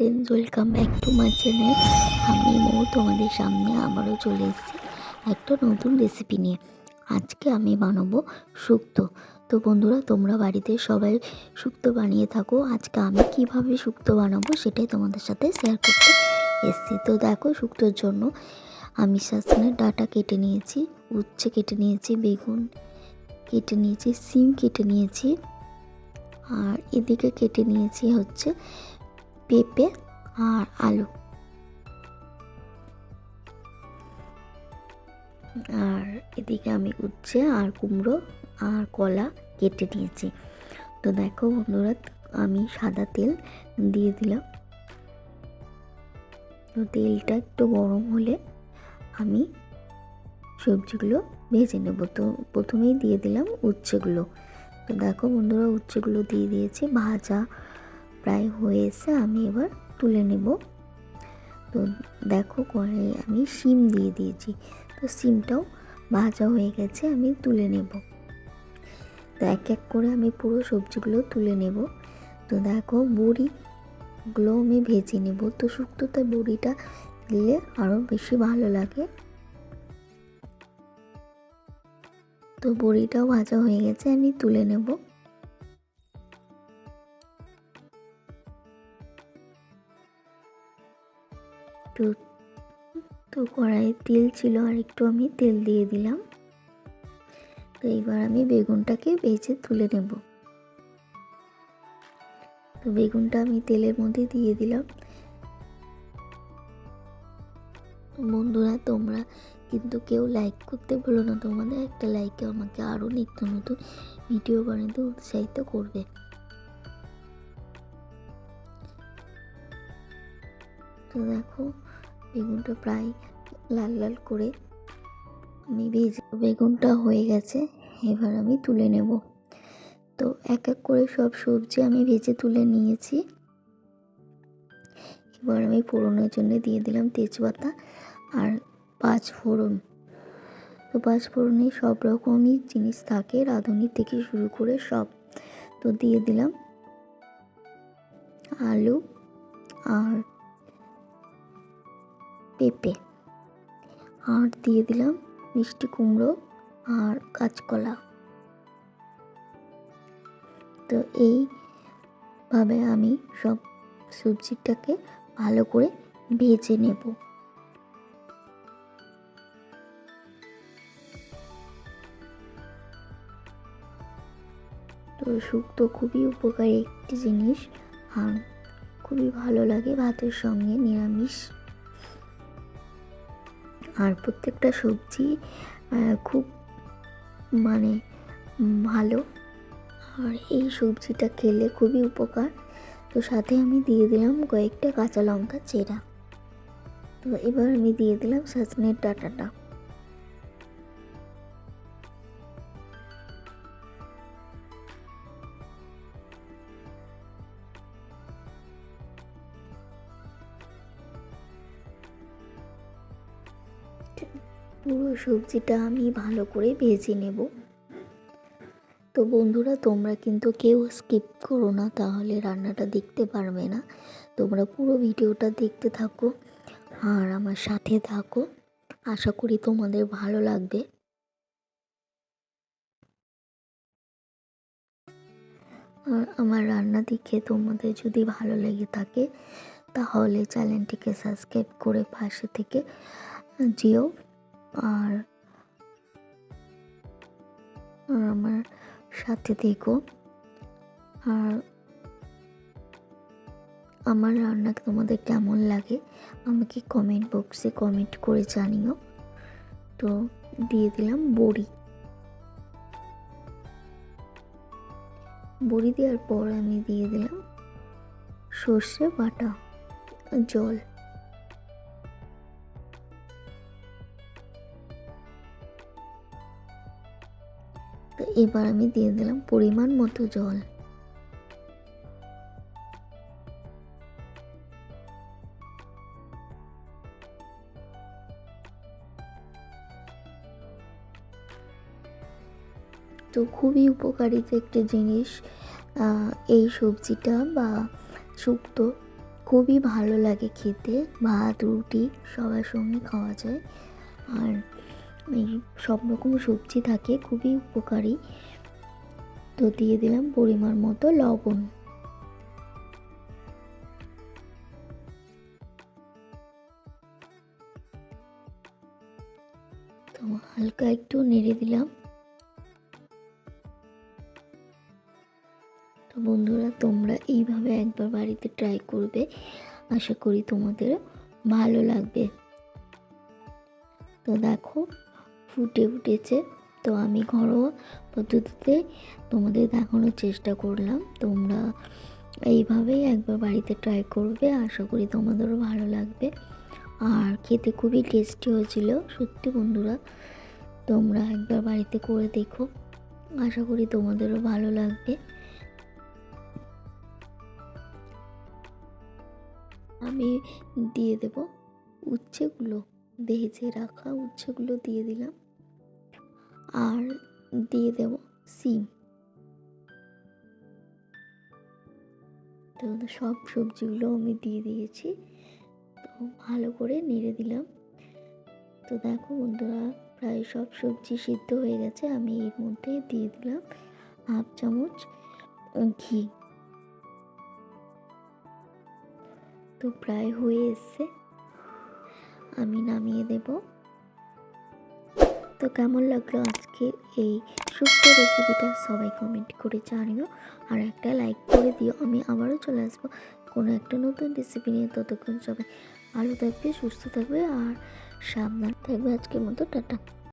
Friends welcome back to my channel আমি মৌ তোমাদের সামনে আবারও চলে এসেছি একটা নতুন রেসিপি নিয়ে। আজকে আমি বানাবো শুক্তো। তো বন্ধুরা, তোমরা বাড়িতে সবাই শুক্তো বানিয়ে থাকো। আজকে আমি কীভাবে শুক্তো বানাবো সেটাই তোমাদের সাথে শেয়ার করতে এসেছি। তো দেখো, শুক্তোর জন্য আমি শাসনের ডাটা কেটে নিয়েছি, উচ্ছে কেটে নিয়েছি, বেগুন কেটে নিয়েছি, সিম কেটে নিয়েছি, আর এদিকে কেটে নিয়েছি হচ্ছে পেঁপে আর আলু। আর এদিকে আমি উচ্ছে আর কুমড়ো আর কলা কেটে নিয়েছি। তো দেখো বন্ধুরা, আমি সাদা তেল দিয়ে দিলাম। তো তেলটা একটু গরম হলে আমি সবজিগুলো ভেজে নেব। তো প্রথমেই দিয়ে দিলাম উচ্ছেগুলো। তো দেখো বন্ধুরা, উচ্ছেগুলো দিয়ে দিয়েছি ভাজা প্রায় হয়ে এসে আমি এবার তুলে নেব। তো দেখো কড়াই আমি শিম দিয়ে দিয়েছি। তো শিমটাও ভাজা হয়ে গেছে, আমি তুলে নেব। তো এক এক করে আমি পুরো সবজিগুলো তুলে নেব। তো দেখো বড়িগুলো আমি ভেজে নেব। তো শুক্তোতে বড়িটা দিলে আরও বেশি ভালো লাগে। তো বড়িটাও ভাজা হয়ে গেছে, আমি তুলে নেব। তো তো কড়াইয়ে তেল ছিল আর একটু আমি তেল দিয়ে দিলাম। তো এবার আমি বেগুনটাকে ভেজে তুলে নেব। তো বেগুনটা আমি তেলের মধ্যে দিয়ে দিলাম। বন্ধুরা, তোমরা কিন্তু কেউ লাইক করতে বলো না। তোমাদের একটা লাইকে আমাকে আরও নিত্য নতুন ভিডিও বানাতে উৎসাহিত করবে। তো দেখো বেগুনটা প্রায় লাল লাল করে আমি ভেজে বেগুনটা হয়ে গেছে, এবার আমি তুলে নেব। তো এক এক করে সব সবজি আমি ভেজে তুলে নিয়েছি। এবার আমি ফোড়নের জন্য দিয়ে দিলাম তেজপাতা আর পাঁচ ফোড়ন। তো পাঁচ ফোড়নে সব রকমই জিনিস থাকে, রাঁধুনি থেকে শুরু করে সব। তো দিয়ে দিলাম আলু আর পেঁপে। আর দিয়ে দিলাম মিষ্টি কুমড়ো আর কাঁচকলা। তো এইভাবে আমি সব সবজিটাকে ভালো করে ভেজে নেব। তো শুক্তো খুবই উপকারী একটি জিনিস। আর খুবই ভালো লাগে ভাতের সঙ্গে নিরামিষ। আর প্রত্যেকটা সবজি খুব মানে ভালো। আর এই সবজিটা খেলে খুবই উপকার। তো সাথে আমি দিয়ে দিলাম কয়েকটা কাঁচা লঙ্কা চেরা। তো এবার আমি দিয়ে দিলাম সজনের ডাটাটা। পুরো সবজিটা আমি ভালো করে ভেজে নেব। তো বন্ধুরা, তোমরা কিন্তু কেউ স্কিপ করো না, তাহলে রান্নাটা দেখতে পারবে না। তোমরা পুরো ভিডিওটা দেখতে থাকো আর আমার সাথে থাকো। আশা করি তোমাদের ভালো লাগবে। আর আমার রান্না দেখে তোমাদের যদি ভালো লেগে থাকে, তাহলে চ্যানেলটিকে সাবস্ক্রাইব করে পাশে থেকে যেও আর আমার সাথে থেকো। আর আমার রান্না তোমাদের কেমন লাগে আমাকে কমেন্ট বক্সে কমেন্ট করে জানিও। তো দিয়ে দিলাম বড়ি। বড়ি দেওয়ার পর আমি দিয়ে দিলাম সর্ষে বাটা জল। এবার আমি দিয়ে দিলাম পরিমাণ মতো জল। তো খুবই উপকারিত একটি জিনিস এই সবজিটা বা শুক্তো। খুবই ভালো লাগে খেতে। ভাত, রুটি সবার সঙ্গে খাওয়া যায়। আর এই সব রকম সবজি থাকে, খুবই উপকারী। তো দিয়ে দিলাম পরিমাণ মতো লবণ। তো হালকা একটু নেড়ে দিলাম। তো বন্ধুরা, তোমরা এইভাবে একবার বাড়িতে ট্রাই করবে। আশা করি তোমাদের ভালো লাগবে। তো দেখো ফুটে উঠেছে। তো আমি ঘরোয়া পদ্ধতিতে তোমাদের দেখানোর চেষ্টা করলাম। তোমরা এইভাবেই একবার বাড়িতে ট্রাই করবে। আশা করি তোমাদেরও ভালো লাগবে। আর খেতে খুবই টেস্টি হয়েছিল। সত্যি বন্ধুরা, তোমরা একবার বাড়িতে করে দেখো। আশা করি তোমাদেরও ভালো লাগবে। আমি দিয়ে দেব উচ্ছেগুলো। ভেজে রাখা উচ্ছেগুলো দিয়ে দিলাম। আর দিয়ে দেব সিম। তো সব সবজিগুলো আমি দিয়ে দিয়েছি। তো ভালো করে নেড়ে দিলাম। তো দেখো বন্ধুরা, প্রায় সব সবজি সিদ্ধ হয়ে গেছে। আমি এর মধ্যে দিয়ে দিলাম হাফ চামচ ঘি। তো প্রায় হয়ে এসছে। আমি নামিয়ে দেব। তো কেমন লাগল আজকে এই শুক্তো রেসিপিটা সবাই কমেন্ট করে জানিও। আর একটা লাইক করে দিও। আমি আবারও চলে আসব কোনো একটা নতুন রেসিপি নিয়ে। ততক্ষণ সবাই ভালো থাকবে, সুস্থ থাকবে আর সাবধান থাকবে। আজকের মতো, টাটা।